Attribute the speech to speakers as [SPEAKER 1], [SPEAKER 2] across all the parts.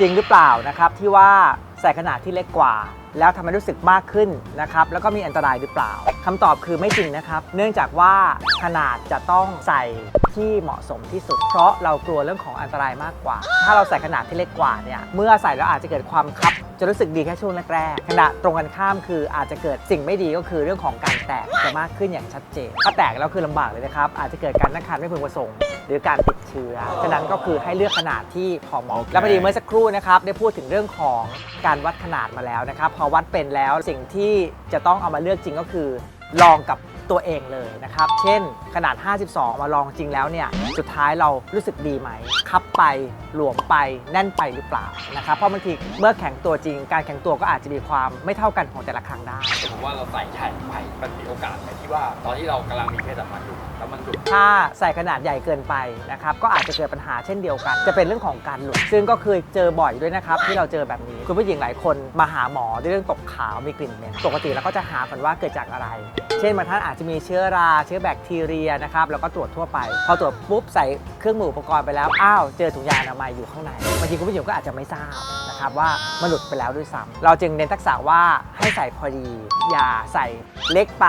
[SPEAKER 1] จริงหรือเปล่านะครับที่ว่าใส่ขนาดที่เล็กกว่า แล้วทำให้รู้สึกมากขึ้นนะครับแล้วก็มีอันตรายหรือเปล่าคำตอบคือไม่จริงนะครับ เนื่องจากว่าขนาดจะต้องใส่ที่เหมาะสมที่สุด เพราะเรากลัวเรื่องของอันตรายมากกว่า ถ้าเราใส่ขนาดที่เล็กกว่าเนี่ยเมื่อใส่แล้วอาจจะเกิดความคับจะรู้สึกดีแค่ช่วงแรกๆขณะตรงกันข้ามคืออาจจะเกิดสิ่งไม่ดีก็คือเรื่องของการแตกจะมากขึ้นอย่างชัดเจน ถ้าแตกแล้วคือลำบากเลยนะครับ อาจจะเกิดการตั้งครรภ์ไม่พึงประสงค์หรือการติดเชื้อ ฉะนั้นก็คือให้เลือกขนาดที่พอเหมาะ แล้วพอดีเมื่อสักครู่นะครับได้พูดถึงเรื่องของการวัดขนาดมาแล้วนะครับพอวัดเป็นแล้ว สิ่งที่จะต้องเอามาเลือกจริงก็คือ ลองกับ ตัวเองเลยนะครับ เช่นขนาด 52 มาลองจริงแล้วเนี่ย สุดท้ายเรารู้สึกดีไหม คับไป หลวมไป แน่นไปหรือเปล่านะครับ เพราะบางทีเมื่อแข็งตัวจริง การแข็งตัวก็อาจจะมีความไม่เท่ากันของแต่ละครั้งได้
[SPEAKER 2] ผมว่าเราใส่ใหญ่ไปมันมีโอกาสไหมที่ว่า ตอนที่เรากำลังมีเพศสัมพันธ์อยู่แล้วมันหลุด
[SPEAKER 1] ถ้าใส่ขนาดใหญ่เกินไปนะครับ ก็อาจจะเกิดปัญหาเช่นเดียวกัน จะเป็นเรื่องของการหลุด ซึ่งก็เคยเจอบ่อยด้วยนะครับ ที่เราเจอแบบนี้คุณผู้หญิงหลายคนมาหาหมอด้วยเรื่องตกขาวมีกลิ่นเหม็นปกติเราก็จะหากันว่าเกิดจากอะไร เช่นบางท่านอาจจะมีเชื้อรา เชื้อแบคทีเรียนะครับแล้วก็ตรวจทั่วไป พอตรวจปุ๊บใส่เครื่องมืออุปกรณ์ไปแล้วอ้าวเจอถุงยางอนามัยอยู่ข้างในบางทีคุณผู้ชมก็อาจจะไม่ทราบ นะครับว่ามันหลุดไปแล้วด้วยซ้ำเราจึงเน้นทักษะว่าให้ใส่พอดี อย่าใส่เล็กไป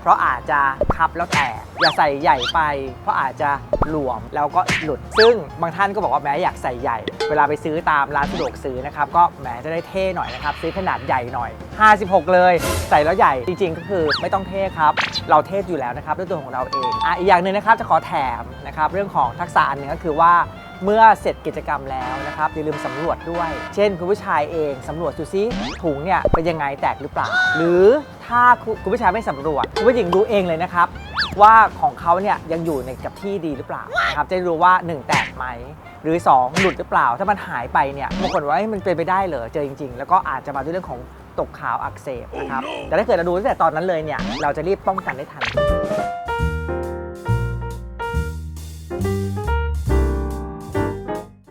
[SPEAKER 1] เพราะอาจจะคับแล้วแตกอย่าใส่ใหญ่ไป เพราะอาจจะหลวมแล้วก็หลุด ซึ่งบางท่านก็บอกว่าแม้อยากใส่ใหญ่ เวลาไปซื้อตามร้านสะดวกซื้อนะครับก็แหมจะได้เท่หน่อยนะครับซื้อขนาดใหญ่หน่อย 56 เลย ใส่แล้วใหญ่จริงๆ ก็คือไม่ต้องเท่ครับ เราเท่อยู่แล้วนะครับด้วยตัวของเราเองอะอีกอย่างหนึ่งนะครับจะขอแถมนะครับเรื่องของทักษะอันหนึงก็คือว่า เมื่อเสร็จกิจกรรมแล้วนะครับอย่าลืมสำรวจด้วย เช่น คุณผู้ชายเองสำรวจดูซิถุงเนี่ยเป็นยังไงแตกหรือเปล่า หรือถ้าคุณผู้ชายไม่สำรวจ คุณผู้หญิงดูเองเลยนะครับ ว่าของเขาเนี่ยยังอยู่ในกับที่ดีหรือเปล่านะครับจะรู้ว่า 1 แตกไหมหรือ 2 หลุดหรือเปล่า ถ้ามันหายไปเนี่ยบางคนว่ามันเป็นไปได้เหรอเจอจริง ๆ แล้วก็อาจจะมาด้วยเรื่องของตกขาวอักเสบนะครับแต่ถ้าเกิดเราดูตั้งแต่ตอนนั้นเลยเนี่ยเราจะรีบป้องกันได้ทัน